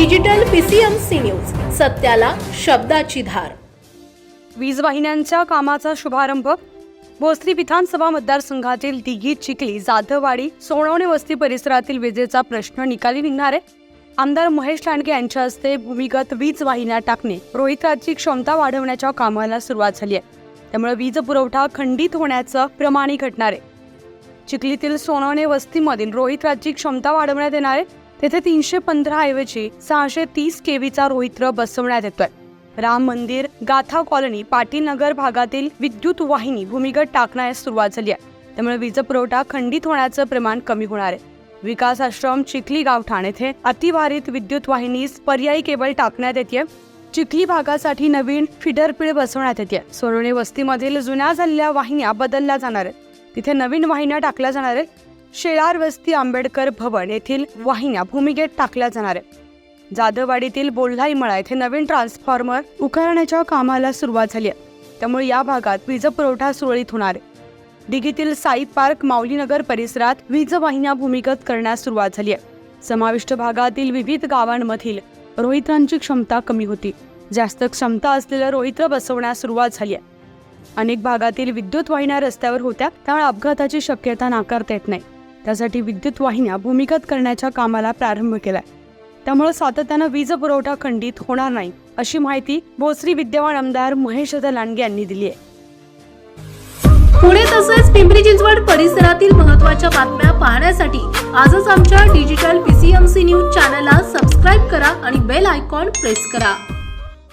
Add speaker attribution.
Speaker 1: Digital PCMC news सत्याला शब्दाची धार.
Speaker 2: वीज वाहिन्यांच्या कामाचा शुभारंभ. भोसरी विधानसभा मतदारसंघातील दिघी चिखली जाधववाडी सोनवणे वस्ती परिसरातील विजेचा प्रश्न निकाली निघणार आहे. आमदार महेश लांडगे यांच्या हस्ते भूमिगत वीज वाहिन्या टाकणे रोहित्राची क्षमता वाढवण्याच्या कामाला सुरुवात झाली आहे. त्यामुळे वीज पुरवठा खंडित होण्याचं प्रमाणही घटणार आहे. चिखलीतील सोनवणे वस्तीमधील रोहित्राची क्षमता वाढवण्यात येणार आहे. तेथे तीनशे पंधरा ऐवजी सहाशे तीस केवीचा रोहित्र बसवण्यात येतोय. राम मंदिर गाथा कॉलनी पाटील नगर भागातील विद्युत वाहिनी भूमिगत टाकण्यास सुरुवात झाली आहे. त्यामुळे वीज पुरवठा खंडित होण्याचं प्रमाण कमी होणार आहे. विकास आश्रम चिखली गावठाण येथे अतिभारित विद्युत वाहिनीस पर्यायी केबल टाकण्यात येते चिखली भागासाठी नवीन फिडर पिळ बसवण्यात येते सोनवणे वस्तीमधील जुन्या झालेल्या वाहिन्या बदलल्या जाणार आहेत. तिथे नवीन वाहिन्या टाकल्या जाणार आहेत. शेळार वस्ती आंबेडकर भवन येथील वाहिन्या भूमिगेत टाकल्या जाणार आहेत जाधववाडीतील बोल्हाई मळा येथे नवीन ट्रान्सफॉर्मर उखळण्याच्या कामाला सुरुवात झाली आहे. त्यामुळे या भागात वीज पुरवठा सुरळीत होणार आहे. दिघीतील साई पार्क माऊलीनगर परिसरात वीज वाहिन्या भूमिगत करण्यास सुरुवात झाली आहे. समाविष्ट भागातील विविध गावांमधील रोहित्रांची क्षमता कमी होती. जास्त क्षमता असलेलं रोहित्र बसवण्यास सुरुवात झाली आहे. अनेक भागातील विद्युत वाहिन्या रस्त्यावर होत्या त्यामुळे अपघाताची शक्यता नाकारता येत नाही. त्यासाठी विद्युत वाहिन्या भूमिगत करण्याच्या कामाला प्रारंभ केलाय. त्यामुळे सातत्यानं वीज पुरवठा खंडित होणार नाही अशी माहिती भोसरी विद्यमान आमदार महेश लांडगे यांनी दिली आहे.
Speaker 1: पुणे तसेच पिंपरी चिंचवड परिसरातील महत्त्वाच्या बातम्या पाहण्यासाठी आजच आमच्या डिजिटल पीसीएमसी न्यूज चॅनलला सबस्क्राईब करा आणि बेल आयकॉन प्रेस करा.